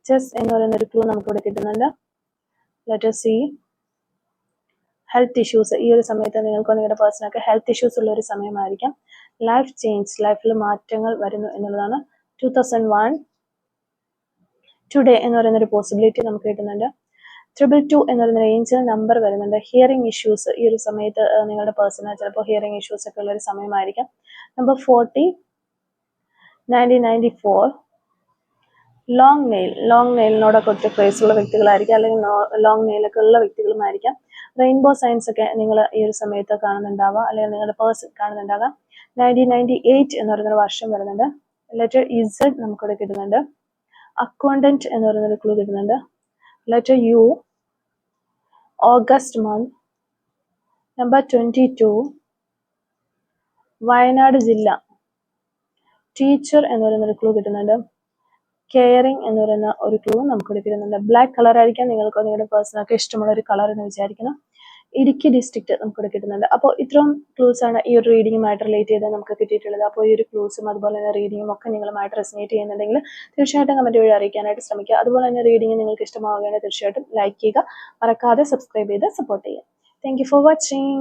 chess എന്ന് പറയുന്ന ഒരു ക്ലൂ നമുക്കിവിടെ കിട്ടുന്നുണ്ട്. ലെറ്റർ സി ഹെൽത്ത് ഇഷ്യൂസ് ഈ ഒരു സമയത്ത് നിങ്ങൾക്ക് നിങ്ങളുടെ പേഴ്സണൊക്കെ ഹെൽത്ത് ഇഷ്യൂസ് ഉള്ള ഒരു സമയമായിരിക്കാം. ലൈഫ് ചേഞ്ച് ലൈഫിൽ മാറ്റങ്ങൾ വരുന്നു എന്നുള്ളതാണ്. ടു തൗസൻഡ് വൺ ടുഡേ എന്ന് പറയുന്ന ഒരു പോസിബിലിറ്റി നമുക്ക് കിട്ടുന്നുണ്ട്. ട്രിപ്പിൾ ടു എന്ന് പറയുന്ന റേഞ്ചിൽ നമ്പർ വരുന്നുണ്ട്. ഹിയറിംഗ് ഇഷ്യൂസ് ഈ ഒരു സമയത്ത് നിങ്ങളുടെ പേഴ്സണൽ ചിലപ്പോൾ ഹിയറിംഗ് ഇഷ്യൂസ് ഒക്കെ ഉള്ള ഒരു സമയമായിരിക്കാം. Number forty nineteen long nail long നെയിലിനോടൊക്കെ ഒത്തിരി ക്രേസ് ഉള്ള വ്യക്തികളായിരിക്കാം. അല്ലെങ്കിൽ ലോങ് നെയിലൊക്കെ ഉള്ള വ്യക്തികളുമായിരിക്കാം. റെയിൻബോ സയൻസ് ഒക്കെ നിങ്ങൾ ഈ ഒരു സമയത്ത് കാണുന്നുണ്ടാവാം. അല്ലെങ്കിൽ നിങ്ങളുടെ പേഴ്സൺ കാണുന്നുണ്ടാകാം. നയന്റീൻ നയന്റി എയ്റ്റ് എന്ന് പറയുന്നൊരു വർഷം വരുന്നുണ്ട്. ലെറ്റർ ഇസഡ് നമുക്കിവിടെ കിട്ടുന്നുണ്ട്. അക്കൗണ്ടന്റ് എന്ന് പറയുന്നൊരു ക്ലൂ കിട്ടുന്നുണ്ട്. Letter U August month number twenty two Wayanad ജില്ല. ടീച്ചർ എന്ന് പറയുന്ന ഒരു ക്ലൂ കിട്ടുന്നുണ്ട്. കെയറിംഗ് എന്ന് പറയുന്ന ഒരു ക്ലൂ നമുക്ക് കിട്ടുന്നുണ്ട്. ബ്ലാക്ക് കളർ ആയിരിക്കാം നിങ്ങൾക്ക് നിങ്ങളുടെ പേഴ്സണൊക്കെ ഇഷ്ടമുള്ള ഒരു കളർ എന്ന് വിചാരിക്കണം ഇടുക്കി ഡിസ്ട്രിക്റ്റ് നമുക്കിവിടെ കിട്ടുന്നുണ്ട്. അപ്പോൾ ഇത്രയും ക്ലൂസ് ആണ് ഈ ഒരു റീഡിങ്ങുമായിട്ട് റിലേറ്റ് ചെയ്ത് നമുക്ക് കിട്ടിയിട്ടുള്ളത്. അപ്പോൾ ഈ ഒരു ക്ലൂസും അതുപോലെ തന്നെ റീഡിങ്ങും ഒക്കെ നിങ്ങളുമായിട്ട് റെസിനേറ്റ് ചെയ്യുന്നുണ്ടെങ്കിൽ തീർച്ചയായിട്ടും കമന്റ് വഴി അറിയിക്കാനായിട്ട് ശ്രമിക്കുക. അതുപോലെ തന്നെ റീഡിങ് നിങ്ങൾക്ക് ഇഷ്ടമാവുകയാണെങ്കിൽ തീർച്ചയായിട്ടും ലൈക്ക് ചെയ്യുക. മറക്കാതെ സബ്സ്ക്രൈബ് ചെയ്ത് സപ്പോർട്ട് ചെയ്യുക. Thank for watching